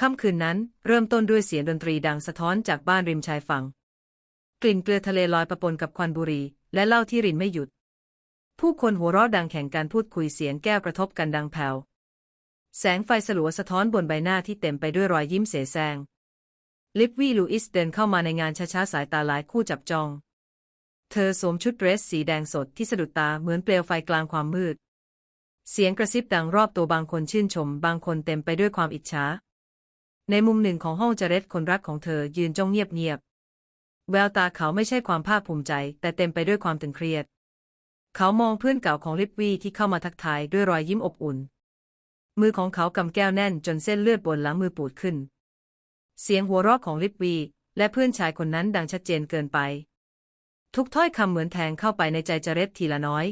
ค่ำคืนนั้นเริ่มต้นด้วยเสียงดนตรีดังสะท้อนจากบ้านริมชายฝั่ง กลิ่นเกลือทะเลลอยประปนกับควันบุหรี่และเหล้าที่รินไม่หยุด ผู้คนหัวเราะดังแข่งการพูดคุยเสียงแก้วกระทบกันดังแผ่วแสงไฟสลัวสะท้อนบนใบหน้าที่เต็มไปด้วยรอยยิ้มเสแสร้งลิฟวี่ลูอิสเดินเข้ามาในงานช้าๆสายตาหลายคู่จับจอง เธอสวมชุดเดรสสีแดงสดที่สะดุดตาเหมือนเปลวไฟกลางความมืด เสียงกระซิบดังรอบตัวบางคนชื่นชม บางคนเต็มไปด้วยความอิจฉา ในมุมหนึ่งของห้องเจเรตคนรักของเธอยืนจ้องเงียบๆแววตาเขาไม่ใช่ความภาคภูมิใจ แต่เต็มไปด้วยความตึงเครียด เขามองเพื่อนเก่าของลิฟวี่ที่เข้ามาทักทายด้วยรอยยิ้มอบอุ่น มือของเขากำแก้วแน่นจนเส้นเลือดบนหลังมือปูดขึ้น เสียงหัวเราะของลิฟวีและเพื่อนชายคนนั้นดังชัดเจนเกินไป ทุกถ้อยคำเหมือนแทงเข้าไปในใจเจเรตทีละน้อย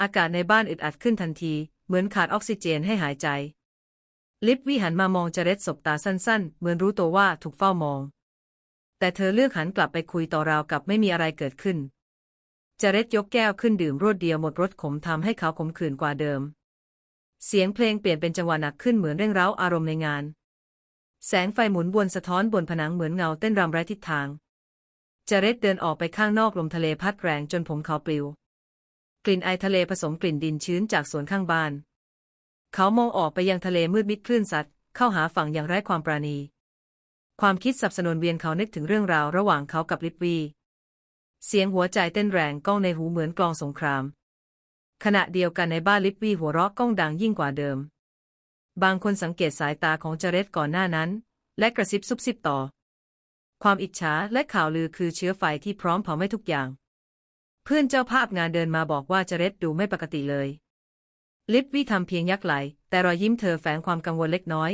อากาศในบ้านอึดอัดขึ้นทันที เหมือนขาดออกซิเจนให้หายใจ ลิฟวีหันมามองเจเรตสบตาสั้นๆ เหมือนรู้ตัวว่าถูกเฝ้ามอง แต่เธอเลือกหันกลับไปคุยต่อราวกับไม่มีอะไรเกิดขึ้นเจเรตยกแก้วขึ้นดื่มรวดเดียวหมดรสขมทำให้เขาขมขื่นกว่าเดิม เสียงเพลงเปลี่ยนเป็นจังหวะหนักขึ้นเหมือนเร่งร้าอารมณ์ในงาน แสงไฟหมุนวนสะท้อนบนผนังเหมือนเงาเต้นรำไร้ทิศทางเจเรตเดินออกไปข้างนอกลมทะเลพัดแรงจนผมเขาปลิว กลิ่นไอทะเลผสมกลิ่นดินชื้นจากสวนข้างบ้าน เขามองออกไปยังทะเลมืดมิดคลื่นซัดเข้าหาฝั่งอย่างไร้ความปราณี ความคิดสับสนนเวียนเขานึกถึงเรื่องราวระหว่างเขากับลิปวี เสียงหัวใจเต้นแรงก้องในหูเหมือนกลองสงคราม ขณะเดียวกันในบ้านลิปวีหัวเราะก้องดังยิ่งกว่าเดิม บางคนสังเกตสายตาของเจเรตก่อนหน้านั้น และกระซิบซุบซิบต่อ ความอิจฉาและข่าวลือคือเชื้อไฟที่พร้อมเผาไหม้ทุกอย่าง เพื่อนเจ้าภาพงานเดินมาบอกว่าเจเรตดูไม่ปกติเลย ลิปวีทำเพียงยักไหล แต่รอยยิ้มเธอแฝงความกังวลเล็กน้อย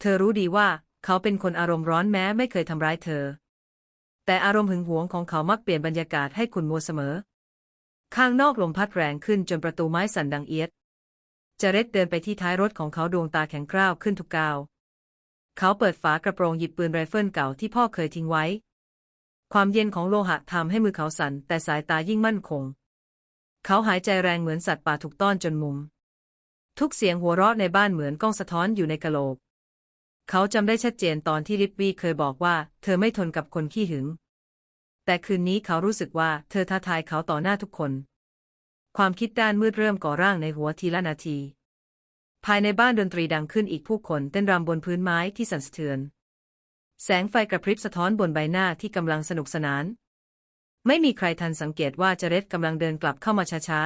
เธอรู้ดีว่าเขาเป็นคนอารมณ์ร้อนแม้ไม่เคยทำร้ายเธอ แต่อารมณ์หึงหวงของเขามักเปลี่ยนบรรยากาศให้คุณมัวเสมอ ข้างนอกลมพัดแรงขึ้นจนประตูไม้สั่นดังเอียดเจเรตเดินไปที่ท้ายรถของเขาดวงตาแข็งกร้าวขึ้นทุกก้าว เขาเปิดฝากระโปรงหยิบปืนไรเฟิลเก่าที่พ่อเคยทิ้งไว้ ความเย็นของโลหะทำให้มือเขาสั่นแต่สายตายิ่งมั่นคง เขาหายใจแรงเหมือนสัตว์ป่าถูกต้อนจนมุม ทุกเสียงหัวเราะในบ้านเหมือนกล้องสะท้อนอยู่ในกะโหลก เขาจำได้ชัดเจนตอนที่ลิปปี้เคยบอกว่า เธอไม่ทนกับคนขี้หึง แต่คืนนี้เขารู้สึกว่าเธอท้าทายเขาต่อหน้าทุกคน ความคิดด้านมืดเริ่มก่อร่างในหัวทีละนาที ภายในบ้านดนตรีดังขึ้นอีกผู้คนเต้นรำบนพื้นไม้ที่สั่นสะเทือน แสงไฟกระพริบสะท้อนบนใบหน้าที่กำลังสนุกสนาน ไม่มีใครทันสังเกตว่าเจเรตกำลังเดินกลับเข้ามาช้า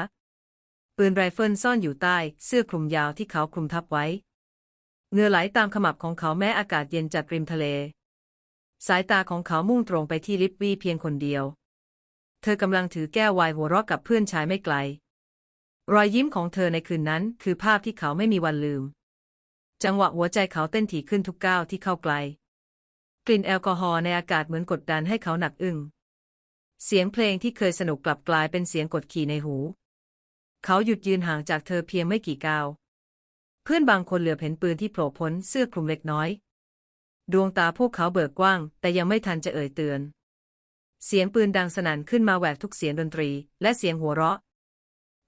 ๆ ปืนไรเฟิลซ่อนอยู่ใต้ เสื้อคลุมยาวที่เขาคลุมทับไว้ เงือไหลตามขมับของเขาแม้อากาศเย็นจัดริมทะเล สายตาของเขามุ่งตรงไปที่ลิปวี่เพียงคนเดียว เธอกำลังถือแก้วไวน์หัวเราะกับเพื่อนชายไม่ไกล รอยยิ้มของเธอในคืนนั้นคือภาพที่เขาไม่มีวันลืม จังหวะหัวใจเขาเต้นถี่ขึ้นทุกก้าวที่เข้าใกล กลิ่นแอลกอฮอล์ในอากาศเหมือนกดดันให้เขาหนักอึ้ง เสียงเพลงที่เคยสนุกกลับกลายเป็นเสียงกดขี่ในหู เขาหยุดยืนห่างจากเธอเพียงไม่กี่ก้าว เพื่อนบางคนเหลือเห็นปืนที่โผล่พ้นเสื้อคลุมเล็กน้อย ดวงตาพวกเขาเบิกกว้าง แต่ยังไม่ทันจะเอ่ยเตือน เสียงปืนดังสนั่นขึ้นมาแหวกทุกเสียงดนตรี และเสียงหัวเราะ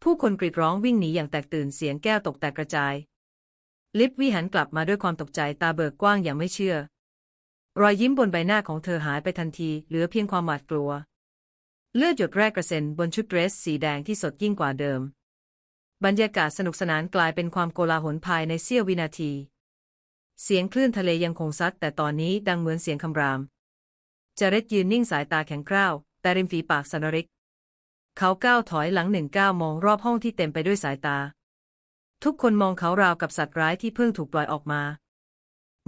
ผู้คนกรีดร้องวิ่งหนีอย่างแตกตื่นเสียงแก้วตกแตกกระจาย ลิปวิหันกลับมาด้วยความตกใจตาเบิกกว้างอย่างไม่เชื่อ รอยยิ้มบนใบหน้าของเธอหายไปทันที เหลือเพียงความหวาดกลัว เลือดหยดแรกกระเซ็นบนชุดเดรสสีแดงที่สดยิ่งกว่าเดิม บรรยากาศสนุกสนานกลายเป็นความโกลาหลภายในเสี้ยววินาที เสียงคลื่นทะเลยังคงซัดแต่ตอนนี้ดังเหมือนเสียงคำรามจาเรตยืนนิ่งสายตาแข็งกร้าว แต่ริมฝีปากสนริก เขาก้าวถอยหลังหนึ่งก้าวมองรอบห้องที่เต็มไปด้วยสายตา ทุกคนมองเขาราวกับสัตว์ร้ายที่เพิ่งถูกปล่อยออกมา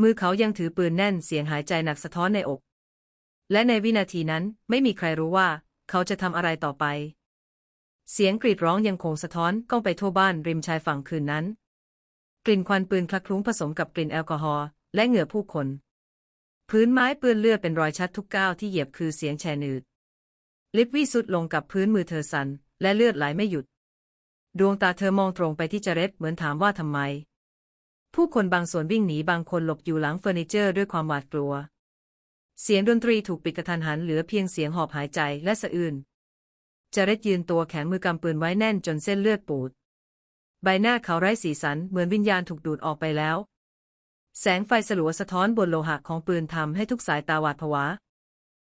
มือเขายังถือปืนแน่นเสียงหายใจหนักสะท้อนในอก และในวินาทีนั้นไม่มีใครรู้ว่า เขาจะทำอะไรต่อไป เสียงกรีดร้องยังคงสะท้อนก้องไปทั่วบ้านริมชายฝั่งคืนนั้น กลิ่นควันปืนคลักคลุ้งผสมกับกลิ่นแอลกอฮอล์และเหงื่อผู้คน พื้นไม้เปื้อนเลือดเป็นรอยชัดทุกก้าวที่เหยียบคือเสียงแชนืด ลิปวี่สุดลงกับพื้นมือเธอสัน่นและเลือดไหลไม่หยุด ดวงตาเธอมองตรงไปที่เจเรตเหมือนถามว่าทำไม ผู้คนบางส่วนวิ่งหนีบางคนหลบอยู่หลังเฟอร์นิเจอร์ด้วยความหวาดกลัว เสียงดนตรีถูกปิดกระทันหันเหลือเพียงเสียงหอบหายใจและสะอื้นเจเรตยืนตัวแข็งมือกำปืนไว้แน่นจนเส้นเลือดปูด ใบหน้าเขาไร้สีสันเหมือนวิญญาณถูกดูดออกไปแล้ว แสงไฟสลัวสะท้อนบนโลหะของปืนทำให้ทุกสายตาหวาดผวา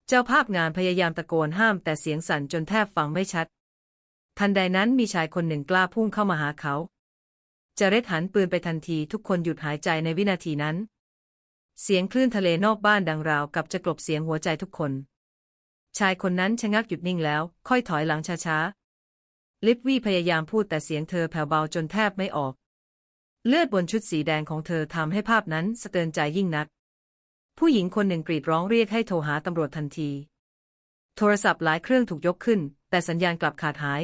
เจ้าภาพงานพยายามตะโกนห้ามแต่เสียงสั่นจนแทบฟังไม่ชัด ทันใดนั้นมีชายคนหนึ่งกล้าพุ่งเข้ามาหาเขาจาเร็ดหันปืนไปทันทีทุกคนหยุดหายใจในวินาทีนั้น เสียงคลื่นทะเลนอกบ้านดังราวกับจะกลบเสียงหัวใจทุกคน ชายคนนั้นชะงักหยุดนิ่งแล้ว ค่อยถอยหลังช้าๆ ลิปวี่พยายามพูดแต่เสียงเธอแผ่วเบาจนแทบไม่ออก เลือดบนชุดสีแดงของเธอทำให้ภาพนั้นสะเตือนใจยิ่งนัก ผู้หญิงคนหนึ่งกรีดร้องเรียกให้โทรหาตำรวจทันที โทรศัพท์หลายเครื่องถูกยกขึ้น แต่สัญญาณกลับขาดหาย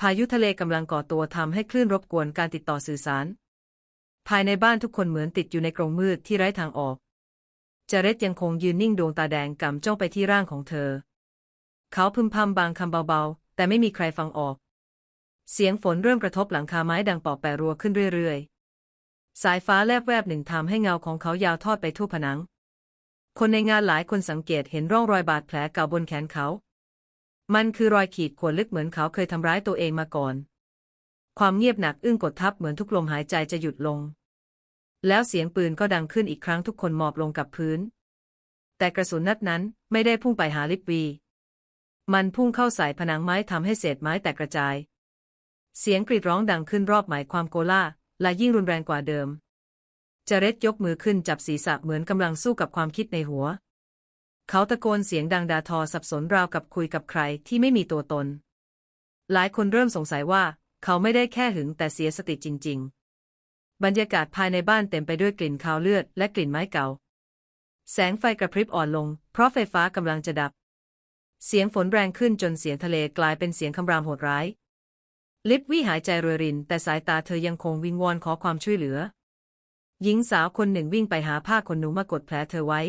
พายุทะเลกำลังก่อตัวทำให้คลื่นรบกวนการติดต่อสื่อสาร ภายในบ้านทุกคนเหมือนติดอยู่ในกรงมืดที่ไร้ทางออกจาเรตยังคงยืนนิ่งดวงตาแดงกำจ้องไปที่ร่างของเธอ เขาพึมพำบางคำเบาๆ แต่ไม่มีใครฟังออก เสียงฝนเริ่มกระทบหลังคาไม้ดังปอบแปรรัวขึ้นเรื่อยๆ สายฟ้าแลบแวบหนึ่งทำให้เงาของเขายาวทอดไปทั่วผนัง คนในงานหลายคนสังเกตเห็นร่องรอยบาดแผลเก่าบนแขนเขา มันคือรอยขีดข่วนลึกเหมือนเขาเคยทำร้ายตัวเองมาก่อน ความเงียบหนักอึ้งกดทับเหมือนทุกลมหายใจจะหยุดลง แล้วเสียงปืนก็ดังขึ้นอีกครั้งทุกคนหมอบลงกับพื้น แต่กระสุนนัดนั้นไม่ได้พุ่งไปหาลิปวี มันพุ่งเข้าใส่ผนังไม้ทำให้เศษไม้แตกกระจาย เสียงกรีดร้องดังขึ้นรอบหมายความโกล่าและยิ่งรุนแรงกว่าเดิมจเร็ตยกมือขึ้นจับศีรษะเหมือนกำลังสู้กับความคิดในหัว เขาตะโกนเสียงดังดาทอสับสนราวกับคุยกับใครที่ไม่มีตัวตน หลายคนเริ่มสงสัยว่า เขาไม่ได้แค่หึงแต่เสียสติจริง ๆ บรรยากาศภายในบ้านเต็มไปด้วยกลิ่นคาวเลือดและกลิ่นไม้เก่า แสงไฟกระพริบอ่อนลง เพราะไฟฟ้ากำลังจะดับ เสียงฝนแรงขึ้นจนเสียงทะเลกลายเป็นเสียงคำรามโหดร้าย ลิปวี่หายใจรวยริน แต่สายตาเธอยังคงวิงวอนขอความช่วยเหลือ หญิงสาวคนหนึ่งวิ่งไปหาผ้าขนหนูมากดแผลเธอไว้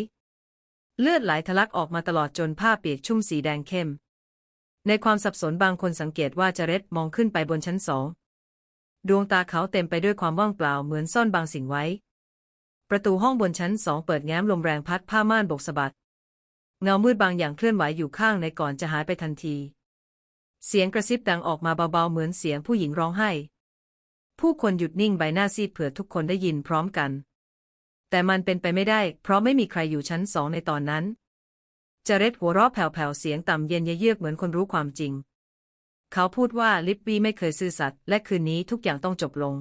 เลือดไหลทะลักออกมาตลอดจนผ้าเปียกชุ่มสีแดงเข้ม ในความสับสนบางคนสังเกตว่าจเร็ตมองขึ้นไปบนชั้นสอง ดวงตาเขาเต็มไปด้วยความว่างเปล่าเหมือนซ่อนบางสิ่งไว้ ประตูห้องบนชั้นสองเปิดแง้มลมแรงพัดผ้าม่านบกสะบัด เงามืดบางอย่างเคลื่อนไหวอยู่ข้างในก่อนจะหายไปทันที เสียงกระซิบดังออกมาเบาๆเหมือนเสียงผู้หญิงร้องไห้ ผู้คนหยุดนิ่งใบหน้าซีดเผื่อทุกคนได้ยินพร้อมกัน แต่มันเป็นไปไม่ได้ เพราะไม่มีใครอยู่ชั้นสองในตอนนั้น จเร็ตหัวเราะแผ่วๆเสียงต่ำเย็นเยือกเหมือนคนรู้ความจริง เขาพูดว่าลิปปี้ไม่เคยซื่อสัตย์และคืนนี้ทุกอย่างต้องจบลง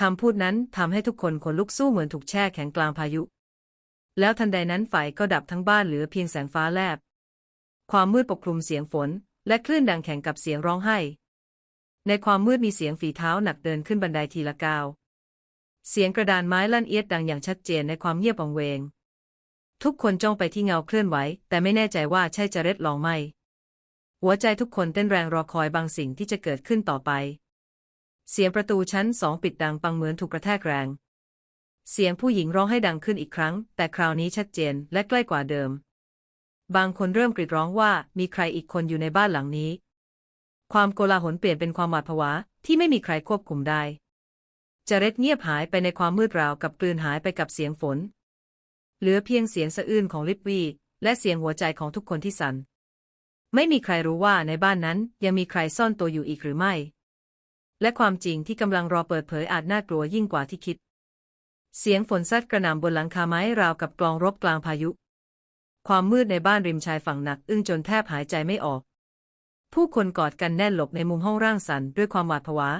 คำพูดนั้นทำให้ทุกคนขนลุกสู้เหมือนถูกแช่แข็งกลางพายุ แล้วทันใดนั้นไฟก็ดับทั้งบ้านเหลือเพียงแสงฟ้าแลบ ความมืดปกคลุมเสียงฝน และคลื่นดังแข่งกับเสียงร้องไห้ ในความมืดมีเสียงฝีเท้าหนักเดินขึ้นบันไดทีละก้าว เสียงกระดานไม้ลั่นเอียดดังอย่างชัดเจนในความเงียบวังเวง ทุกคนจ้องไปที่เงาเคลื่อนไหว แต่ไม่แน่ใจว่าใช่จาเร็ดลองไหม หัวใจทุกคนเต้นแรงรอคอยบางสิ่งที่จะเกิดขึ้นต่อไป เสียงประตูชั้นสองปิดดังปังเหมือนถูกกระแทกแรง เสียงผู้หญิงร้องให้ดังขึ้นอีกครั้ง แต่คราวนี้ชัดเจนและใกล้กว่าเดิม บางคนเริ่มกรีดร้องว่ามีใครอีกคนอยู่ในบ้านหลังนี้ ความโกลาหลเปลี่ยนเป็นความหวาดผวาที่ไม่มีใครควบคุมได้จเร็ดเงียบหายไปในความมืดราวกับกลืนหายไปกับเสียงฝน เหลือเพียงเสียงสะอื้นของลิปวีและเสียงหัวใจของทุกคนที่สั่น ไม่มีใครรู้ว่าในบ้านนั้นยังมีใครซ่อนตัวอยู่อีกหรือไม่ และความจริงที่กำลังรอเปิดเผยอาจน่ากลัวยิ่งกว่าที่คิด เสียงฝนซัดกระหน่ำบนหลังคาไม้ราวกับกลองรบกลางพายุ ความมืดในบ้านริมชายฝั่งหนัก อึ้งจนแทบหายใจไม่ออก ผู้คนกอดกันแน่นหลบในมุมห้องร่างสั่นด้วยความหวาดผวา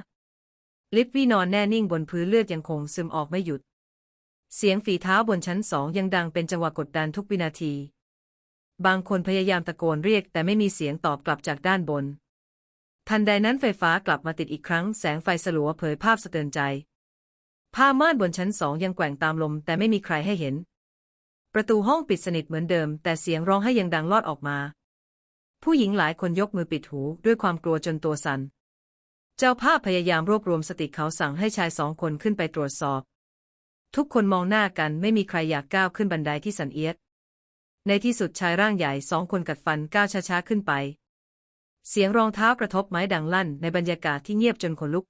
ลิปวี่นอนแน่นิ่งบนพื้นเลือดยังคงซึมออกไม่หยุด เสียงฝีเท้าบนชั้นสองยังดังเป็นจังหวะกดดันทุกวินาที บางคนพยายามตะโกนเรียกแต่ไม่มีเสียงตอบกลับจากด้านบน ทันใดนั้นไฟฟ้ากลับมาติดอีกครั้งแสงไฟสลัวเผยภาพสะเตือนใจ ผ้าม่านบนชั้นสองยังแกว่งตามลมแต่ไม่มีใครให้เห็น ประตูห้องปิดสนิทเหมือนเดิม แต่เสียงร้องให้ยังดังลอดออกมา ผู้หญิงหลายคนยกมือปิดหูด้วยความกลัวจนตัวสัน่น เจ้าภาพพยายามรวบรวมสติเขาสั่งให้ชายสองคนขึ้นไปตรวจสอบ ทุกคนมองหน้ากันไม่มีใครอยากก้าวขึ้นบันไดที่สันเอียด ในที่สุดชายร่างใหญ่สองคนกัดฟันก้าวช้าๆขึ้นไป เสียงรองเท้ากระทบไม้ดังลั่นในบรรยากาศที่เงียบจนขนลุก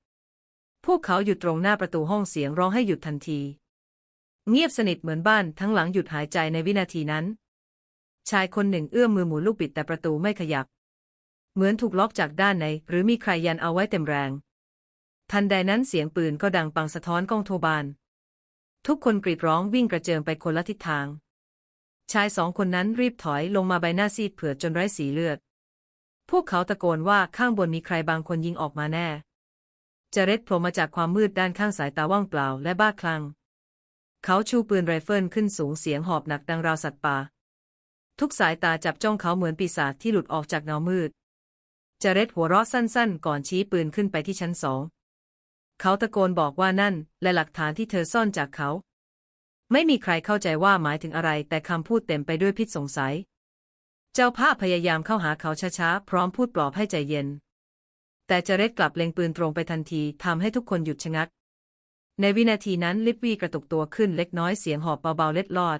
พวกเขาหยุดตรงหน้าประตูห้องเสียงร้องให้หยุดทันที เงียบสนิทเหมือนบ้านทั้งหลังหยุดหายใจในวินาทีนั้น ชายคนหนึ่งเอื้อมมือหมุนลูกบิดแต่ประตูไม่ขยับ เหมือนถูกล็อกจากด้านใน หรือมีใครยันเอาไว้เต็มแรง ทันใดนั้นเสียงปืนก็ดังปังสะท้อนกล้องโทบาน ทุกคนกรีดร้องวิ่งกระเจิงไปคนละทิศทาง ชายสองคนนั้นรีบถอยลงมาใบหน้าซีดเผือดจนไร้สีเลือด พวกเขาตะโกนว่าข้างบนมีใครบางคนยิงออกมาแน่เจเร็ดโผล่มาจากความมืดด้านข้างสายตาว่างเปล่าและบ้าคลั่ง เขาชูปืนไรเฟิลขึ้นสูงเสียงหอบหนักดังราวสัตว์ป่า ทุกสายตาจับจ้องเขาเหมือนปีศาจที่หลุดออกจากเงามืดเจเร็ดหัวเราะสั้นๆ ก่อนชี้ปืนขึ้นไปที่ชั้นสอง เขาตะโกนบอกว่านั่น และหลักฐานที่เธอซ่อนจากเขา ไม่มีใครเข้าใจว่าหมายถึงอะไร แต่คำพูดเต็มไปด้วยพิษสงสัย เจ้าภาพพยายามเข้าหาเขาช้าๆ พร้อมพูดปลอบให้ใจเย็น แต่เจเร็ดกลับเล็งปืนตรงไปทันทีทำให้ทุกคนหยุดชะงัก ในวินาทีนั้นลิปวีกระตุกตัวขึ้นเล็กน้อยเสียงหอบเบาๆเล็ดลอด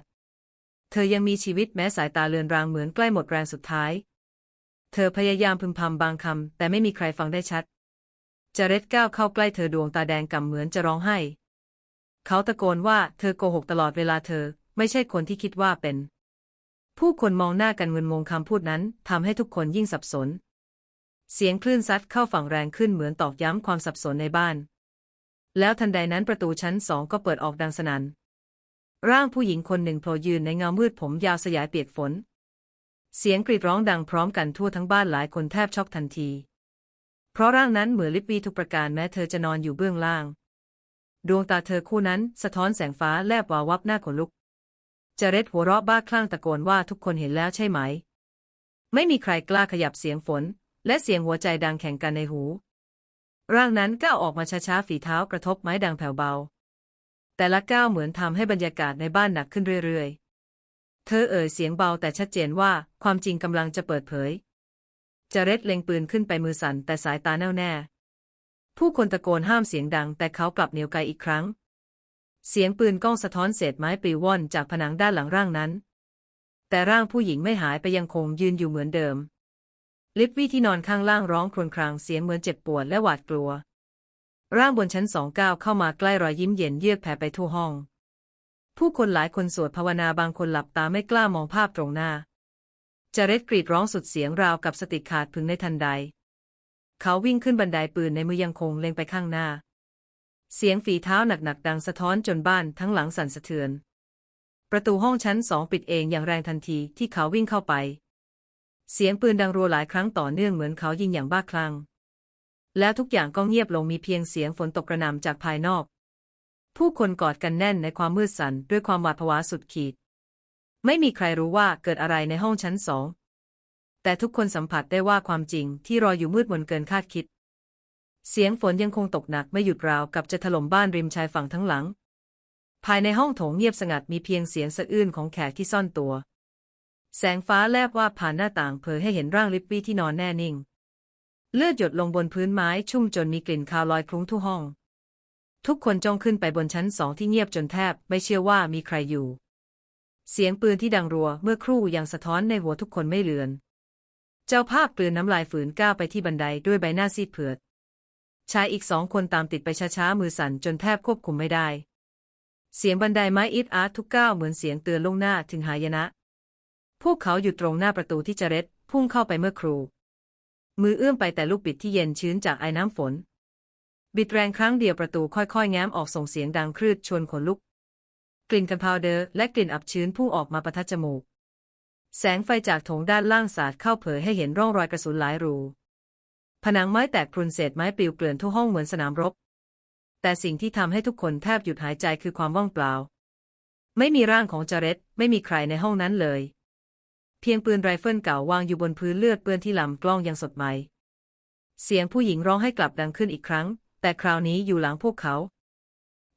เธอยังมีชีวิตแม้สายตาเลือนรางเหมือนใกล้หมดแรงสุดท้าย เธอพยายามพึมพำบางคำแต่ไม่มีใครฟังได้ชัด เจเร็ดก้าวเข้าใกล้เธอดวงตาแดงก่ำเหมือนจะร้องไห้ เขาตะโกนว่าเธอโกหกตลอดเวลาเธอ ไม่ใช่คนที่คิดว่าเป็น ผู้คนมองหน้ากันมึนงงคำพูดนั้นทำให้ทุกคนยิ่งสับสน เสียงคลื่นซัดเข้าฝั่งแรงขึ้นเหมือนตอกย้ำความสับสนในบ้าน แล้วทันใดนั้นประตูชั้นสองก็เปิดออกดังสนัน่น ร่างผู้หญิงคนหนึ่งโผล่ยืนในเงามืดผมยาวสยายเปียกฝน เสียงกรีดร้องดังพร้อมกันทั่วทั้งบ้านหลายคนแทบช็อกทันที เพราะร่างนั้นเหมือนลิปวีทุกประการแม้เธอจะนอนอยู่เบื้องล่าง ดวงตาเธอคู่นั้นสะท้อนแสงฟ้าแลบวาวับหน้าขนลุกเจเร็ดหัวเราะบ้าคลั่งตะโกนว่าทุกคนเห็นแล้วใช่ไหม ไม่มีใครกล้าขยับเสียงฝน และเสียงหัวใจดังแข่งกันในหู ร่างนั้นก้าวออกมาช้าๆฝีเท้ากระทบไม้ดังแผ่วเบา แต่ละก้าวเหมือนทำให้บรรยากาศในบ้านหนักขึ้นเรื่อยๆ เธอเอ่ยเสียงเบาแต่ชัดเจนว่าความจริงกำลังจะเปิดเผย จเร็ดเล็งปืนขึ้นไปมือสั่นแต่สายตาแน่วแน่ ผู้คนตะโกนห้ามเสียงดังแต่เขากลับเหนียวไกลอีกครั้ง เสียงปืนก้องสะท้อนเศษไม้ปลิวว่อนจากผนังด้านหลังร่างนั้น แต่ร่างผู้หญิงไม่หายไปยังคงยืนอยู่เหมือนเดิม ลิปวี่ที่นอนข้างล่างร้องครวญครางเสียงเหมือนเจ็บปวดและหวาดกลัว ร่างบนชั้นสองก้าวเข้ามาใกล้รอยยิ้มเย็นเยือกแผ่ไปทั่วห้อง ผู้คนหลายคนสวดภาวนาบางคนหลับตาไม่กล้ามองภาพตรงหน้า จาเร็ดกรีดร้องสุดเสียงราวกับสติขาดพึงในทันใด เขาวิ่งขึ้นบันไดปืนในมือยังคงเล็งไปข้างหน้า เสียงฝีเท้าหนักๆดังสะท้อนจนบ้านทั้งหลังสั่นสะเทือน ประตูห้องชั้นสองปิดเองอย่างแรงทันทีที่เขาวิ่งเข้าไป เสียงปืนดังรัวหลายครั้งต่อเนื่องเหมือนเขายิงอย่างบ้าคลั่ง แล้วทุกอย่างก็เงียบลงมีเพียงเสียงฝนตกกระหน่ำจากภายนอก ผู้คนกอดกันแน่นในความมืดสั่นด้วยความหวาดผวาสุดขีด ไม่มีใครรู้ว่าเกิดอะไรในห้องชั้นสอง แต่ทุกคนสัมผัสได้ว่าความจริงที่รออยู่มืดมนเกินคาดคิด เสียงฝนยังคงตกหนักไม่หยุดราวกับจะถล่มบ้านริมชายฝั่งทั้งหลัง ภายในห้องโถงเงียบสงัดมีเพียงเสียงสะอื้นของแขกที่ซ่อนตัว แสงฟ้าแลบว่าผ่านหน้าต่างเผยให้เห็นร่างลิปปี้ที่นอนแน่นิ่ง เลือดหยดลงบนพื้นไม้ชุ่มจนมีกลิ่นคาวลอยคลุ้งทั่วห้อง ทุกคนจ้องขึ้นไปบนชั้นสองที่เงียบจนแทบไม่เชื่อว่ามีใครอยู่ เสียงปืนที่ดังรัวเมื่อครู่ยังสะท้อนในหัวทุกคนไม่เลือน เจ้าภาพปืนน้ำลายฝืนก้าวไปที่บันไดด้วยใบหน้าซีดเผือด ชายอีกสองคนตามติดไปช้าๆมือสั่นจนแทบควบคุมไม่ได้ เสียงบันไดไม้อิดอาร์ทุกก้าวเหมือนเสียงเตือนล่วงหน้าถึงหายนะ พวกเขาอยู่ตรงหน้าประตูที่เจเร็ดพุ่งเข้าไปเมื่อครู มือเอื้อมไปแต่ลูกบิดที่เย็นชื้นจากไอ้น้ำฝน บิดแรงครั้งเดียวประตูค่อยๆ แง้มออกส่งเสียงดังครืดชวนขนลุก กลิ่นกันพาวเดอร์และกลิ่นอับชื้นพุ่งออกมาประทัดจมูก แสงไฟจากโถงด้านล่างสาดเข้าเผยให้เห็นร่องรอยกระสุนหลายรู ผนังไม้แตกพรุนเศษไม้ปลิวเกลื่อนทั่วห้องเหมือนสนามรบ แต่สิ่งที่ทำให้ทุกคนแทบหยุดหายใจคือความว่างเปล่า ไม่มีร่างของจาเร็ตไม่มีใครในห้องนั้นเลย เพียงปืนไรเฟิลเก่าวางอยู่บนพื้นเลือดเปื้อนที่ลำกล้องยังสดใหม่ เสียงผู้หญิงร้องให้กลับดังขึ้นอีกครั้ง แต่คราวนี้อยู่หลังพวกเขา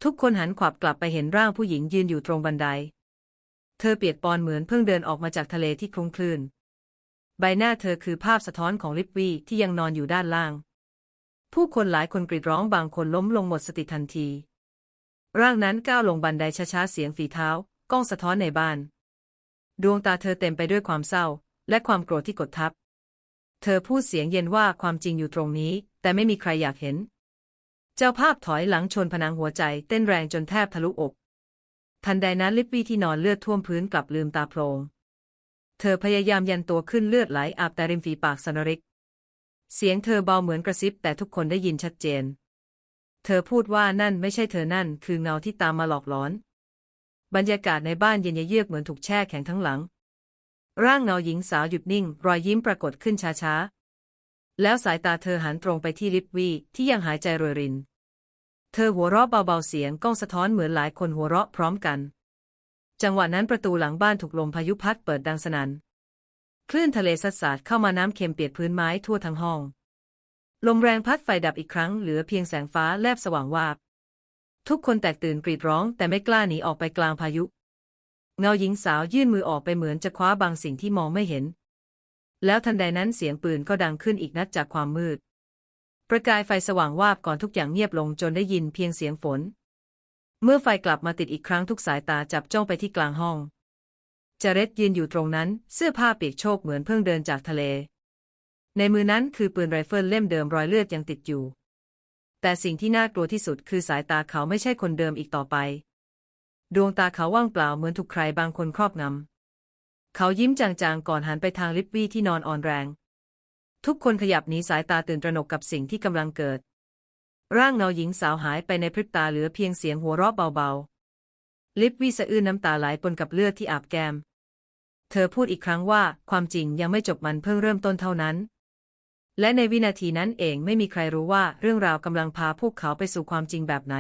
ทุกคนหันขวับกลับไปเห็นร่างผู้หญิงยืนอยู่ตรงบันได เธอเปียกปอนเหมือนเพิ่งเดินออกมาจากทะเลที่คลุ้งคลื่น ใบหน้าเธอคือภาพสะท้อนของลิปวีที่ยังนอนอยู่ด้านล่าง ผู้คนหลายคนกรีดร้องบางคนล้มลงหมดสติทันที ร่างนั้นก้าวลงบันไดช้าๆเสียงฝีเท้า ก้องสะท้อนในบ้าน ดวงตาเธอเต็มไปด้วยความเศร้า และความโกรธที่กดทับ เธอพูดเสียงเย็นว่าความจริงอยู่ตรงนี้ แต่ไม่มีใครอยากเห็น เจ้าภาพถอยหลังชนผนังหัวใจเต้นแรงจนแทบทะลุอก ทันใดนั้นลิปวีที่นอนเลือดท่วมพื้นกลับลืมตาโพลงเธอพยายามยันตัวขึ้นเลือดไหลอาบแต่ริมฝีปากสนริก เสียงเธอเบาเหมือนกระซิบแต่ทุกคนได้ยินชัดเจน เธอพูดว่านั่นไม่ใช่เธอนั่นคือเงาที่ตามมาหลอกหลอน บรรยากาศในบ้านเย็นเยือกเหมือนถูกแช่แข็งทั้งหลัง ร่างเงาหญิงสาวหยุดนิ่ง รอยยิ้มปรากฏขึ้นช้าๆ แล้วสายตาเธอหันตรงไปที่ลิปวีที่ยังหายใจรวยริน เธอหัวเราะเบาๆเสียงก้องสะท้อนเหมือนหลายคนหัวเราะพร้อมกัน จังหวะนั้นประตูหลังบ้านถูกลมพายุพัดเปิดดังสนัน่น คลื่นทะเลซัดสาดเข้ามาน้ำเค็มเปียกพื้นไม้ทั่วทั้งห้อง ลมแรงพัดไฟดับอีกครั้งเหลือเพียงแสงฟ้าแลบสว่างวาบ ทุกคนแตกตื่นกรีดร้องแต่ไม่กล้าหนีออกไปกลางพายุ เงาหญิงสาวยื่นมือออกไปเหมือนจะคว้าบางสิ่งที่มองไม่เห็น แล้วทันใดนั้นเสียงปืนก็ดังขึ้นอีกนัดจากความมืด ประกายไฟสว่างวาบก่อนทุกอย่างเงียบลงจนได้ยินเพียงเสียงฝน เมื่อไฟกลับมาติดอีกครั้งทุกสายตาจับจ้องไปที่กลางห้องจาเร็ตยืนอยู่ตรงนั้น เสื้อผ้าเปียกโชกเหมือนเพิ่งเดินจากทะเล ในมือนั้นคือปืนไรเฟิลเล่มเดิมรอยเลือดยังติดอยู่ แต่สิ่งที่น่ากลัวที่สุดคือสายตาเขาไม่ใช่คนเดิมอีกต่อไป ดวงตาเขาว่างเปล่าเหมือนถูกใครบางคนครอบงำ เขายิ้มจางๆก่อนหันไปทางลิปวี่ที่นอนอ่อนแรง ทุกคนขยับหนีสายตาตื่นตระหนกกับสิ่งที่กำลังเกิด ร่างเงาหญิงสาวหายไปในพริบตาเหลือเพียงเสียงหัวเราะเบาๆ ลิปวี่สะอื้นน้ำตาไหลปนกับเลือดที่อาบแก้ม เธอพูดอีกครั้งว่าความจริงยังไม่จบมันเพิ่งเริ่มต้นเท่านั้น และในวินาทีนั้นเองไม่มีใครรู้ว่าเรื่องราวกำลังพาพวกเขาไปสู่ความจริงแบบไหน